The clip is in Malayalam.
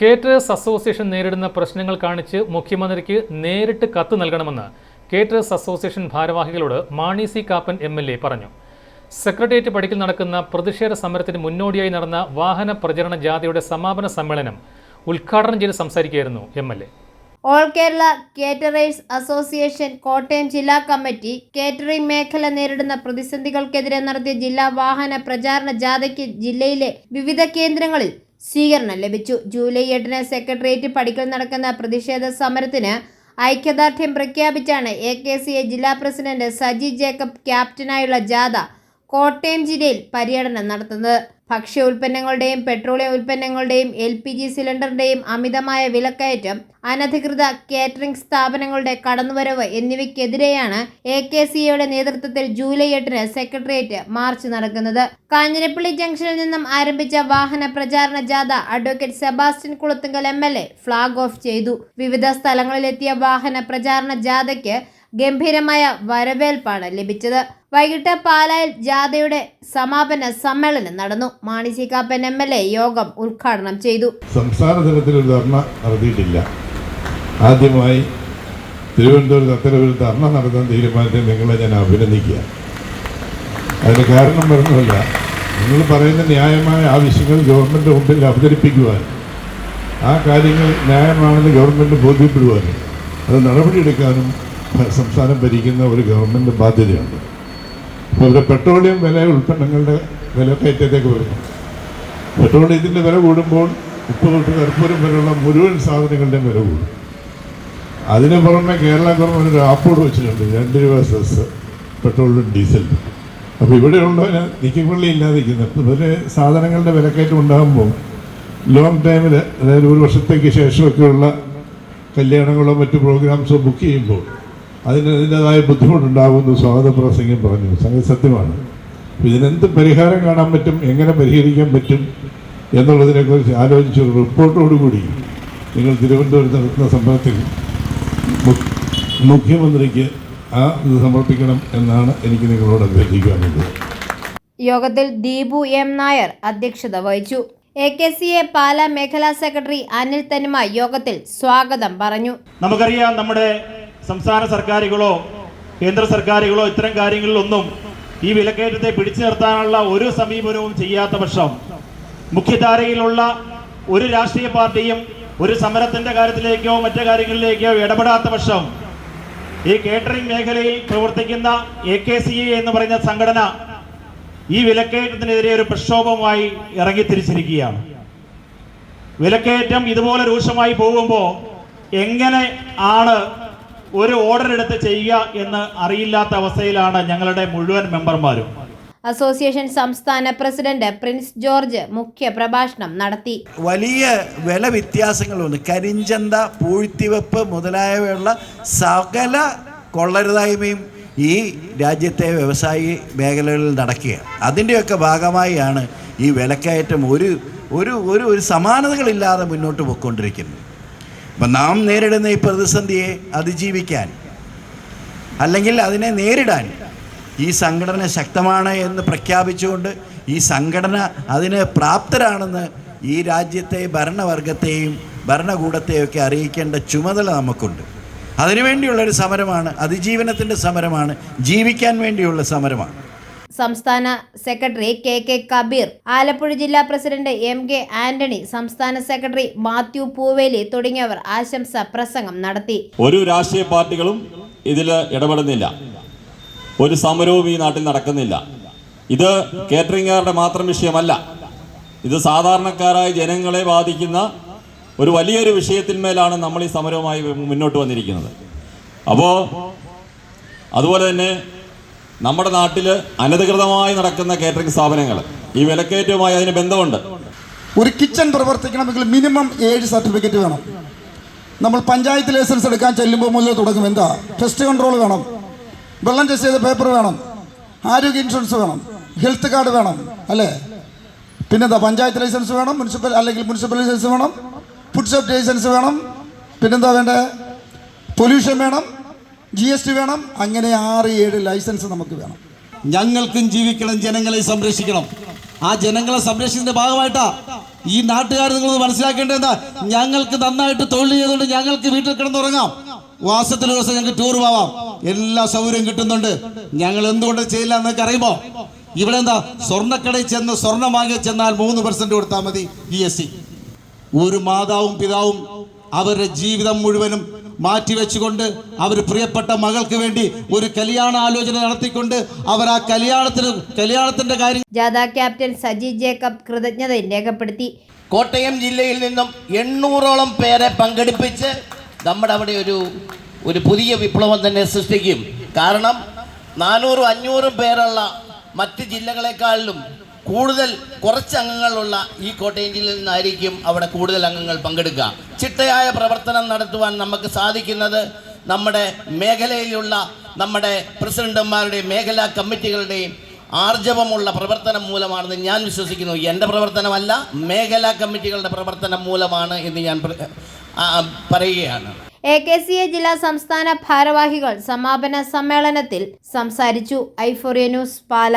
കേറ്റേഴ്സ് അസോസിയേഷൻ നേരിടുന്ന പ്രശ്നങ്ങൾ കാണിച്ച് മുഖ്യമന്ത്രിക്ക് നേരിട്ട് കത്ത് നൽകണമെന്ന് caterers association ഭാരവാഹികളോട് Mani C Kappan M L A പറഞ്ഞു. സെക്രട്ടേറിയറ്റ് പടിക്കൽ നടക്കുന്ന പ്രതിഷേധ സമരത്തിന് മുന്നോടിയായി നടന്ന വാഹന പ്രചരണ ജാഥയുടെ സമാപന സമ്മേളനം ഉദ്ഘാടനം ചെയ്ത് സംസാരിക്കുകയായിരുന്നു M L A. All Kerala caterers association Kottayam ജില്ലാ കമ്മിറ്റി കേറ്ററിംഗ് മേഖല നേരിടുന്ന പ്രതിസന്ധികൾക്കെതിരെ നടത്തിയ ജില്ലാ വാഹന പ്രചാരണ ജാഥയ്ക്ക് ജില്ലയിലെ വിവിധ കേന്ദ്രങ്ങളിൽ സ്വീകരണം ലഭിച്ചു. ജൂലൈ എട്ടിന് സെക്രട്ടേറിയറ്റ് പടിക്കൽ നടക്കുന്ന പ്രതിഷേധ സമരത്തിന് ഐക്യദാർഢ്യം പ്രഖ്യാപിച്ചാണ് എ കെ സി എ ജില്ലാ പ്രസിഡന്റ് സജി ജേക്കബ് ക്യാപ്റ്റനായുള്ള ജാഥ കോട്ടയം ജില്ലയിൽ പര്യടനം നടത്തുന്നത്. ഭക്ഷ്യ ഉൽപ്പന്നങ്ങളുടെയും പെട്രോളിയം ഉൽപ്പന്നങ്ങളുടെയും എൽ പി ജി സിലിണ്ടറിന്റെയും അമിതമായ വിലക്കയറ്റം അനധികൃത കാറ്ററിംഗ് സ്ഥാപനങ്ങളുടെ കടന്നുവരവ് എന്നിവയ്ക്കെതിരെയാണ് എ കെ സി എയുടെ നേതൃത്വത്തിൽ ജൂലൈ എട്ടിന് സെക്രട്ടേറിയറ്റ് മാർച്ച് നടക്കുന്നത്. കാഞ്ഞിരപ്പള്ളി ജംഗ്ഷനിൽ നിന്നും ആരംഭിച്ച വാഹന പ്രചാരണ ജാഥ advocate Sebastian Kulathunkal M L A flag off ചെയ്തു. വിവിധ സ്ഥലങ്ങളിലെത്തിയ വാഹന പ്രചാരണ ജാഥയ്ക്ക് ഗംഭീരമായ വരവേൽപ്പാണ് ലഭിച്ചത്. വൈകിട്ട് പാലായിൽ ജാഥയുടെ സമാപന സമ്മേളനം നടന്നു. Mani C Kappan M L A യോഗം ഉദ്ഘാടനം ചെയ്തു. സംസ്ഥാന തലത്തിൽ ഒരു ധർണ നടത്തിയിട്ടില്ല. ആദ്യമായി തിരുവനന്തപുരത്ത് അത്തരം ഒരു ധർണ നടത്താൻ തീരുമാനത്തെ നിങ്ങളെ ഞാൻ അഭിനന്ദിക്കുക. അതിന് കാരണം പറഞ്ഞല്ല നിങ്ങൾ പറയുന്ന ന്യായമായ ആവശ്യങ്ങൾ ഗവൺമെന്റ് മുമ്പിൽ അവതരിപ്പിക്കുവാൻ ആ കാര്യങ്ങൾ ന്യായമാണെന്ന് ഗവൺമെന്റ് ബോധ്യപ്പെടുവാനും അത് നടപടിയെടുക്കാനും സംസ്ഥാനം ഭരിക്കുന്ന ഒരു ഗവൺമെന്റ് ബാധ്യതയുണ്ട്. അപ്പോൾ ഇവിടെ പെട്രോളിയം വില ഉൽപ്പന്നങ്ങളുടെ വില കയറ്റത്തേക്ക് വരുന്നു. പെട്രോളിയത്തിന്റെ വില കൂടുമ്പോൾ ഉപ്പ് തൊട്ട് കർപ്പൂരം വരെയുള്ള മുഴുവൻ സാധനങ്ങളുടെയും വില കൂടും. അതിന് പുറമെ കേരള ഗവൺമെന്റ് ഒരു ആപ്പോട് വെച്ചിട്ടുണ്ട്. രണ്ട് രൂപ സെസ് പെട്രോളിനും ഡീസലിനും അപ്പോൾ ഇവിടെയുള്ളവന് നിൽക്കുപള്ളി ഇല്ലാതിരിക്കുന്നത് ഇവർ സാധനങ്ങളുടെ വിലക്കയറ്റം ഉണ്ടാകുമ്പോൾ ലോങ് ടൈമിൽ അതായത് ഒരു വർഷത്തേക്ക് ശേഷമൊക്കെയുള്ള കല്യാണങ്ങളോ മറ്റു പ്രോഗ്രാംസോ ബുക്ക് ചെയ്യുമ്പോൾ അതിന് അതിന്റെതായ ബുദ്ധിമുട്ടുണ്ടാകുമെന്ന് സ്വാഗത പ്രസംഗം പറഞ്ഞു. സംഗതി സത്യമാണ്. ഇതിനെന്ത് പരിഹാരം കാണാൻ പറ്റും എങ്ങനെ പരിഹരിക്കാൻ പറ്റും എന്നുള്ളതിനെക്കുറിച്ച് ആലോചിച്ച് ഒരു റിപ്പോർട്ടോടുകൂടി നിങ്ങൾ തിരുവനന്തപുരത്ത് നടത്തുന്ന സംഭവത്തിൽ മുഖ്യമന്ത്രിക്ക് ആ ഇത് സമർപ്പിക്കണം എന്നാണ് എനിക്ക് നിങ്ങളോട് അഭ്യർത്ഥിക്കാനുള്ളത്. യോഗത്തിൽ ദീപു എം നായർ അധ്യക്ഷത വഹിച്ചു. A K C A Pala മേഖലാ സെക്രട്ടറി അനിൽ തനിമ യോഗത്തിൽ സ്വാഗതം പറഞ്ഞു. നമുക്കറിയാം നമ്മുടെ സംസ്ഥാന സർക്കാരുകളോ കേന്ദ്ര സർക്കാരുകളോ ഇത്തരം കാര്യങ്ങളിലൊന്നും ഈ വിലക്കയറ്റത്തെ പിടിച്ചു നിർത്താനുള്ള ഒരു സമീപനവും ചെയ്യാത്ത പക്ഷം മുഖ്യധാരയിലുള്ള ഒരു രാഷ്ട്രീയ പാർട്ടിയും ഒരു സമരത്തിന്റെ കാര്യത്തിലേക്കോ മറ്റു കാര്യങ്ങളിലേക്കോ ഇടപെടാത്ത പക്ഷം ഈ കേറ്ററിംഗ് മേഖലയിൽ പ്രവർത്തിക്കുന്ന എ കെ സി എ എന്ന് പറയുന്ന സംഘടന ഈ വിലക്കയറ്റത്തിനെതിരെ ഒരു പ്രക്ഷോഭവുമായി ഇറങ്ങിത്തിരിച്ചിരിക്കുകയാണ്. വിലക്കയറ്റം ഇതുപോലെ രൂക്ഷമായി പോകുമ്പോൾ എങ്ങനെ ആണ് ഒരു ഓർഡർ എടുത്ത് ചെയ്യുക എന്ന് അറിയില്ലാത്ത അവസ്ഥയിലാണ് ഞങ്ങളുടെ മുഴുവൻ മെമ്പർമാരും. അസോസിയേഷൻ സംസ്ഥാന പ്രസിഡന്റ് പ്രിൻസ് ജോർജ് മുഖ്യ പ്രഭാഷണം നടത്തി. വലിയ വില വ്യത്യാസങ്ങളുണ്ട്. കരിഞ്ചന്ത പൂഴ്ത്തിവെപ്പ് മുതലായവയുള്ള സകല കൊള്ളരുതായ്മയും ഈ രാജ്യത്തെ വ്യവസായി മേഖലകളിൽ നടക്കുകയാണ് അതിന്റെയൊക്കെ ഭാഗമായാണ് ഈ വിലക്കയറ്റം ഒരു ഒരു ഒരു ഒരു സമാനതകളില്ലാതെ മുന്നോട്ട് പോയിക്കൊണ്ടിരിക്കുന്നത്. അപ്പം നാം നേരിടുന്ന ഈ പ്രതിസന്ധിയെ അതിജീവിക്കാൻ അല്ലെങ്കിൽ അതിനെ നേരിടാൻ ഈ സംഘടന ശക്തമാണ് എന്ന് പ്രഖ്യാപിച്ചുകൊണ്ട് ഈ സംഘടന അതിന് പ്രാപ്തരാണെന്ന് ഈ രാജ്യത്തെ ഭരണവർഗത്തെയും ഭരണകൂടത്തെയൊക്കെ അറിയിക്കേണ്ട ചുമതല നമുക്കുണ്ട്. അതിനുവേണ്ടിയുള്ളൊരു സമരമാണ് അതിജീവനത്തിന്റെ സമരമാണ് ജീവിക്കാൻ വേണ്ടിയുള്ള സമരമാണ്. സംസ്ഥാന secretary K K Kabeer Alappuzha ജില്ലാ പ്രസിഡന്റ് എം കെ ആന്റണി സംസ്ഥാന സെക്രട്ടറി മാത്യു പൂവേലി തുടങ്ങിയവർ ആശംസ പ്രസംഗം നടത്തി. ഒരു രാഷ്ട്രീയ പാർട്ടികളും ഇതിൽ ഇടപെടുന്നില്ല. ഒരു സമരവും ഈ നാട്ടിൽ നടക്കുന്നില്ല. ഇത് കേറ്ററിംഗുകാരുടെ മാത്രം വിഷയമല്ല. ഇത് സാധാരണക്കാരായ ജനങ്ങളെ ബാധിക്കുന്ന ഒരു വലിയൊരു വിഷയത്തിന്മേലാണ് നമ്മൾ ഈ സമരവുമായി മുന്നോട്ട് വന്നിരിക്കുന്നത്. അപ്പോൾ അതുപോലെ തന്നെ നമ്മുടെ നാട്ടിൽ അനധികൃതമായി നടക്കുന്ന കേറ്ററിംഗ് സ്ഥാപനങ്ങൾ. ഈ വിലക്കയറ്റവുമായി അതിന് ബന്ധമുണ്ട്. ഒരു കിച്ചൺ പ്രവർത്തിക്കണമെങ്കിൽ മിനിമം ഏഴ് സർട്ടിഫിക്കറ്റ് വേണം. നമ്മൾ പഞ്ചായത്ത് ലൈസൻസ് എടുക്കാൻ ചെല്ലുമ്പോൾ മുതൽ തുടങ്ങും. എന്താ? ടെസ്റ്റ് കൺട്രോൾ വേണം. വെള്ളം ടെസ്റ്റ് ചെയ്ത പേപ്പർ വേണം. ആരോഗ്യ ഇൻഷുറൻസ് വേണം. ഹെൽത്ത് കാർഡ് വേണം. അല്ലേ? പിന്നെന്താ? പഞ്ചായത്ത് ലൈസൻസ് വേണം. മുനിസിപ്പൽ അല്ലെങ്കിൽ മുനിസിപ്പൽ ലൈസൻസ് വേണം. ഫുഡ് സേഫ്റ്റി ലൈസൻസ് വേണം. പിന്നെന്താ വേണ്ടേ? പൊല്യൂഷൻ വേണം. ജി എസ് ടി വേണം. അങ്ങനെ ആറ് ഏഴ് ലൈസൻസ് നമുക്ക് വേണം. ഞങ്ങൾക്കും ജീവിക്കണം ജനങ്ങളെ സംരക്ഷിക്കണം. ആ ജനങ്ങളെ സംരക്ഷിച്ചതിന്റെ ഭാഗമായിട്ടാ ഈ നാട്ടുകാർ നിങ്ങൾ മനസ്സിലാക്കേണ്ടത് ഞങ്ങൾക്ക് നന്നായിട്ട് തൊഴിൽ ചെയ്തുകൊണ്ട് ഞങ്ങൾക്ക് വീട്ടിൽ കിടന്നുറങ്ങാം. വാസത്തിൽ ദിവസം ഞങ്ങൾക്ക് ടൂർ പോവാം. എല്ലാ സൗകര്യവും കിട്ടുന്നുണ്ട്. ഞങ്ങൾ എന്തുകൊണ്ട് ചെയ്യില്ല എന്നൊക്കെ അറിയുമോ ഇവിടെ എന്താ? സ്വർണക്കടയിൽ ചെന്ന് സ്വർണം വാങ്ങി ചെന്നാൽ മൂന്ന് പെർസെന്റ് കൊടുത്താൽ മതി ജി എസ് ഒരു മാതാവും പിതാവും അവരുടെ ജീവിതം മുഴുവനും മാറ്റിവെച്ചുകൊണ്ട് അവർ പ്രിയപ്പെട്ട മകൾക്ക് വേണ്ടി ഒരു കല്യാണ ആലോചന നടത്തിക്കൊണ്ട് അവർ ആ കല്യാണത്തിന് കല്യാണത്തിന്റെ കാര്യം ജാഥ ക്യാപ്റ്റൻ സജി ജേക്കബ് കൃതജ്ഞത രേഖപ്പെടുത്തി. കോട്ടയം ജില്ലയിൽ നിന്നും എണ്ണൂറോളം പേരെ പങ്കെടുപ്പിച്ച് നമ്മുടെ അവിടെ ഒരു ഒരു പുതിയ വിപ്ലവം തന്നെ സൃഷ്ടിക്കും. കാരണം നാനൂറും അഞ്ഞൂറും പേരുള്ള മറ്റ് ജില്ലകളെക്കാളിലും കൂടുതൽ കുറച്ച് അംഗങ്ങളുള്ള ഈ കോട്ടയം ജില്ലയിൽ നിന്നായിരിക്കും അവിടെ കൂടുതൽ അംഗങ്ങൾ പങ്കെടുക്കുക. ചിട്ടയായ പ്രവർത്തനം നടത്തുവാൻ നമുക്ക് സാധിക്കുന്നത് നമ്മുടെ മേഖലയിലുള്ള നമ്മുടെ പ്രസിഡന്റുമാരുടെയും മേഖലാ കമ്മിറ്റികളുടെയും ആർജവമുള്ള പ്രവർത്തനം മൂലമാണെന്ന് ഞാൻ വിശ്വസിക്കുന്നു. എന്റെ പ്രവർത്തനമല്ല മേഖലാ കമ്മിറ്റികളുടെ പ്രവർത്തനം മൂലമാണ് എന്ന് ഞാൻ പറയുകയാണ്. എ കെ സി എ ജില്ലാ സംസ്ഥാന ഭാരവാഹികൾ സമാപന സമ്മേളനത്തിൽ സംസാരിച്ചു. ഐഫോറിയ ന്യൂസ് പാല.